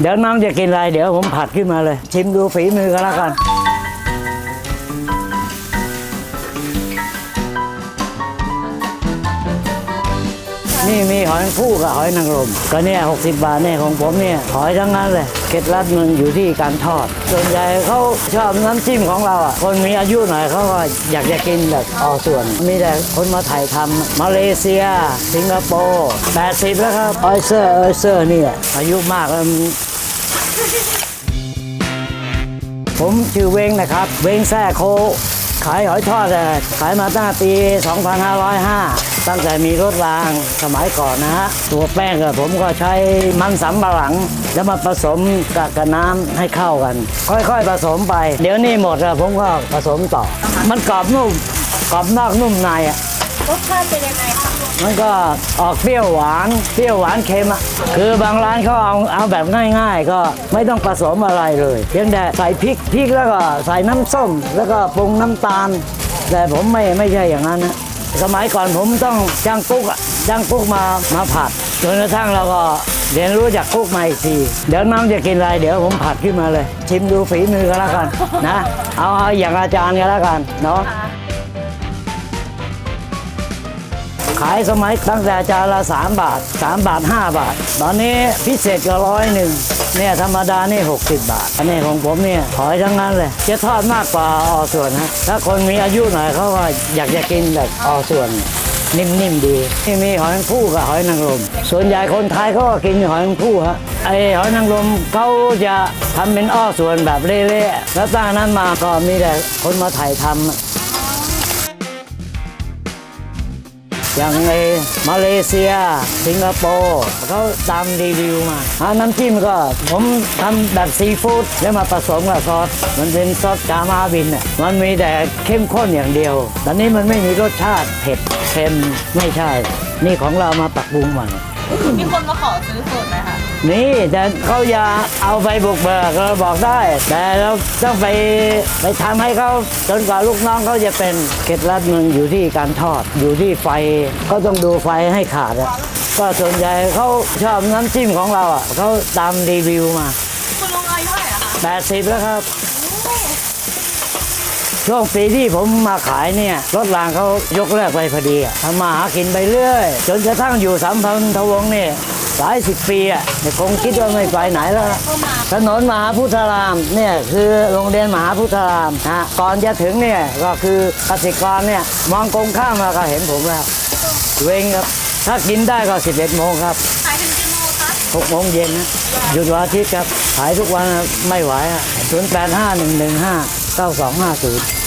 เดี๋ยวน้องจะกินอะไร เดี๋ยวผมผัดขึ้นมาเลย ชิมดูฝีมือกันแล้วกัน นี่มีหอยผู้กับหอยนางรมก็เนี่ย60 บาทเนี่ยของผมเนี่ยหอยทั้งนั้นเลยเคล็ดลับมันอยู่ที่การทอด ส่วนใหญ่เขาชอบน้ำจิ้มของเราอะคนมีอายุหน่อยเขาก็อยากจะกินแบบออส่วน มีแต่คนมาถ่ายทำมาเลเซีย สิงคโปร์80แล้วครับออยเซอร์ออยเซอร์เนี่ยอายุมากแล้ว ผมชื่อเวงนะครับ เวงแซ่โค ขายหอยทอดขายมาตั้งแต่ปี 2505 ตั้งแต่มีรถรางสมัยก่อนนะฮะ ตัวแป้งก็ผมก็ใช้มันสำปะหลัง แล้วมาผสมกับกับน้ำให้เข้ากัน ค่อยๆผสมไป เดี๋ยวนี้หมดแล้วผมก็ผสมต่อ มันกรอบนุ่มกรอบนอกนุ่มในอะรสชาติเป็นยังไงคะ มันก็ออกเปรี้ยวหวานเปรี้ยวหวานเค็มอะคือบางร้านเขาเอาเอาแบบง่าย ๆ ก็ไม่ต้องผสมอะไรเลย เพียงแต่ใส่พริกพริกแล้วก็ใส่น้ำส้ม แล้วก็ปรุงน้ำตาล แต่ผมไม่ไม่ใช่อย่างนั้นนะสมัยก่อนผมต้องจ้างกุ๊กอะจ้างกุ๊กมามาผัดจนกระทั่งเราก็เรียนรู้จากกุ๊กมาอีกทีเดี๋ยวน้องจะกินอะไรเดี๋ยวผมผัดขึ้นมาเลย ชิมดูฝีมือกันแล้วกันนะ เอาเอาอย่างอาจารย์กันแล้วกันเนาะายสมัยตั้งแต่จานละ 3 บาท 3 บาท 5 บาท ตอนนี้พิเศษก็ร้อยหนึ่งเนี่ยธรรมดานี่ 60 บาท อันนี้ของผมเนี่ยหอยทั้งนั้นเลย จะทอดมากกว่าออส่วนนะถ้าคนมีอายุหน่อยเขาก็อยากจะกินแบบออส่วนนิ่มๆดีที่มีหอยผู้กับหอยนางรมส่วนใหญ่คนไทยเขาก็กินหอยผู้ฮะไอหอยนางรมเขาจะทำเป็นอ้อส่วนแบบเละๆแล้วตั้งนั้นมาก็มีแต่คนมาถ่ายทำ อย่างในมาเลเซีย สิงคโปร์เขาตามรีวิวมาอาน้ำจิ้มก็ ผมทำแบบซีฟู้ดแล้วมาผสมกับซอส มันเป็นซอสกามาบินอะมันมีแต่เข้มข้นอย่างเดียว ตอนนี้มันไม่มีรสชาติเผ็ดเค็มไม่ใช่ นี่ของเรามาปรับปรุงใหม่มีคนมาขอซื้อสูตรไหมคะ นี่แต่เขาอย่าเอาไปบุกเบิกเราบอกได้ แต่เราต้องไปไปทำให้เขาจนกว่าลูกน้องเขาจะเป็นเคล็ดลับมันอยู่ที่การทอด อยู่ที่ไฟเขาต้องดูไฟให้ขาดอะก็ส่วนใหญ่เขาชอบน้ำจิ้มของเราอะเขาตามรีวิวมาคุณลุงอายุเท่าไหร่อะคะ80แล้วครับ ช่วงปีที่ผมมาขายเนี่ย รถรางเขายกเลิกไปพอดีอะทำมาหากินไปเรื่อย จนกระทั่งอยู่สามพันทวงศ์เนี่ย หลายสิบปีอะแต่คงคิดว่าไม่ไปไหนแล้วล่ะเข้ามาถนนมหาพุทธารามเนี่ยคือโรงเรียนมหาพุทธารามนะฮะก่อนจะถึงเนี่ยก็คือกสิกรเนี่ยมองกงข้ามมาก็เห็นผมแล้วเวงครับถ้ากินได้ก็11โมงครับขายถึงกี่โมงคะ6โมงเย็นนะหยุดวันอาทิตย์ครับขายทุกวันนะไม่ไหวอะ0 8 5 1 1 5 9 2 5 0